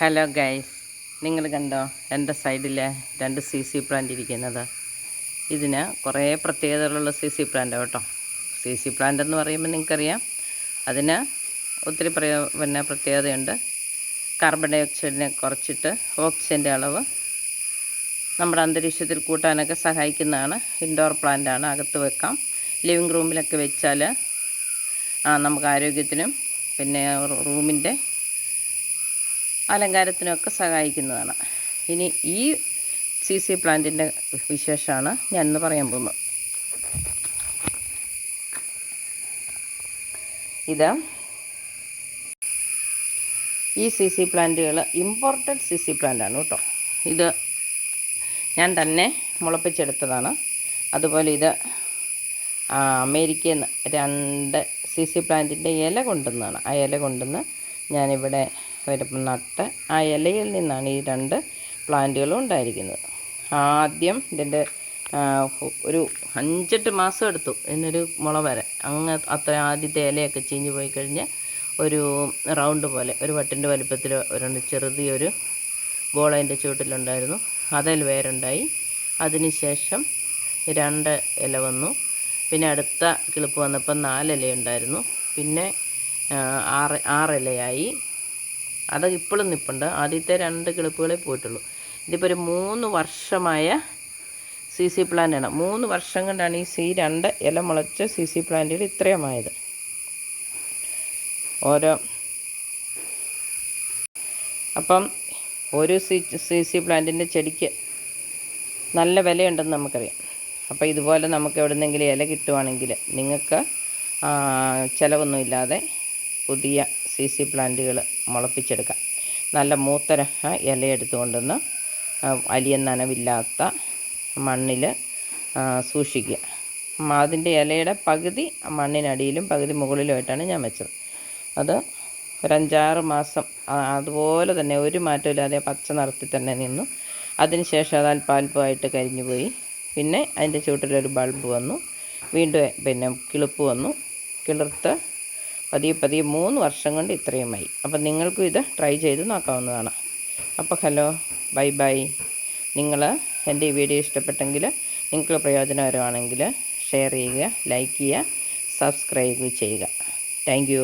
Hello guys നിങ്ങൾ കണ്ടോ? എന്റെ സൈഡിലെ രണ്ട് സി സി പ്ലാന്റ് ഇരിക്കുന്നത്. ഇതിന് കുറേ പ്രത്യേകതകളുള്ള സി സി പ്ലാന്റ് കേട്ടോ. സി സി പ്ലാന്റ് എന്ന് പറയുമ്പോൾ നിങ്ങൾക്കറിയാം അതിന് ഒത്തിരി പ്രയോ പിന്നെ പ്രത്യേകതയുണ്ട്. കാർബൺ ഡൈ ഓക്സൈഡിനെ കുറച്ചിട്ട് ഓക്സിജന്റെ അളവ് നമ്മുടെ അന്തരീക്ഷത്തിൽ കൂട്ടാനൊക്കെ സഹായിക്കുന്നതാണ്. ഇൻഡോർ പ്ലാന്റ് ആണ് അകത്ത് വെക്കാം. ലിവിങ് റൂമിലൊക്കെ വെച്ചാൽ നമുക്ക് ആരോഗ്യത്തിനും പിന്നെ റൂമിന്റെ അലങ്കാരത്തിനൊക്കെ സഹായിക്കുന്നതാണ്. ഇനി ഈ സി സി പ്ലാന്റിന്റെ വിശേഷമാണ് ഞാൻ ഇന്ന് പറയാൻ പോകുന്നത്. ഇത് ഈ സി സി പ്ലാന്റുകൾ ഇമ്പോർട്ടഡ് സി സി പ്ലാന്റാണ് കേട്ടോ. ഇത് ഞാൻ തന്നെ മുളപ്പിച്ചെടുത്തതാണ്. അതുപോലെ ഇത് അമേരിക്കയിൽ നിന്ന് രണ്ട് സി സി പ്ലാന്റിന്റെ ഇല കൊണ്ടുവന്നതാണ്. ആ ഇല കൊണ്ടുവന്ന് ഞാനിവിടെ വരുമ്പോൾ നട്ട് ആ ഇലയിൽ നിന്നാണ് ഈ രണ്ട് പ്ലാന്റുകളും ഉണ്ടായിരിക്കുന്നത്. ആദ്യം ഇതിന്റെ ഒരു അഞ്ചെട്ട് മാസം എടുത്തു ഇതിനൊരു മുള വരെ. അങ്ങ് അത്ര ആദ്യത്തെ ഇലയൊക്കെ ചീഞ്ഞ് പോയി കഴിഞ്ഞ് ഒരു റൗണ്ട് പോലെ ഒരു വട്ടിന്റെ വലിപ്പത്തിൽ ഒരെണ്ണം ചെറുതിയൊരു ബോൾ അതിന്റെ ചുവട്ടിലുണ്ടായിരുന്നു. അതിൽ വേരുണ്ടായി. അതിനുശേഷം രണ്ട് ഇല വന്നു. പിന്നെ അടുത്ത കിളിപ്പ് വന്നപ്പോൾ നാലില ഉണ്ടായിരുന്നു പിന്നെ ആറ് ആറിലയായി അത് ഇപ്പോഴും നിൽപ്പുണ്ട് ആദ്യത്തെ രണ്ട് കിളിപ്പുകളെ പോയിട്ടുള്ളൂ. ഇതിപ്പോൾ ഒരു മൂന്ന് വർഷമായ സി സി പ്ലാന്റാണ് മൂന്ന് വർഷം കൊണ്ടാണ് ഈ സി രണ്ട് ഇല മുളച്ച സി സി പ്ലാന്റുകൾ ഇത്രയുമായത്. ഓരോ അപ്പം ഒരു സി സി സി പ്ലാന്റിന്റെ ചെടിക്ക് നല്ല വിലയുണ്ടെന്ന് നമുക്കറിയാം. അപ്പോൾ ഇതുപോലെ നമുക്ക് എവിടെ നിന്നെങ്കിലും ഇല കിട്ടുവാണെങ്കിൽ നിങ്ങൾക്ക് ചിലവൊന്നുമില്ലാതെ പുതിയ സി സി പ്ലാന്റുകൾ മുളപ്പിച്ചെടുക്കാം. നല്ല മൂത്തര ഇല എടുത്തുകൊണ്ടുവന്ന് വലിയ നനവില്ലാത്ത മണ്ണിൽ സൂക്ഷിക്കുക. അതിന്റെ ഇലയുടെ പകുതി മണ്ണിനടിയിലും പകുതി മുകളിലുമായിട്ടാണ് ഞാൻ വെച്ചത്. അത് ഒരഞ്ചാറ് മാസം അതുപോലെ തന്നെ ഒരു മാറ്റമില്ലാതെ പച്ച നിറത്തിൽ തന്നെ നിന്നു. അതിനുശേഷം അത് അല്പാൽപ്പമായിട്ട് കരിഞ്ഞു പോയി. പിന്നെ അതിന്റെ ചുവട്ടിലൊരു ബൾബ് വന്നു. വീണ്ടും പിന്നെ കിളിപ്പ് വന്നു. കിളിർത്ത് പതിയെ പതിയെ മൂന്ന് വർഷം കൊണ്ട് ഇത്രയുമായി. അപ്പം നിങ്ങൾക്കും ഇത് ട്രൈ ചെയ്ത് നോക്കാവുന്നതാണ്. അപ്പോൾ ഹലോ ബൈ ബൈ. നിങ്ങൾ എന്റെ ഈ വീഡിയോ ഇഷ്ടപ്പെട്ടെങ്കിൽ നിങ്ങൾക്ക് പ്രയോജനകരമാണെങ്കിൽ ഷെയർ ചെയ്യുക ലൈക്ക് ചെയ്യുക സബ്സ്ക്രൈബ് ചെയ്യുക. താങ്ക്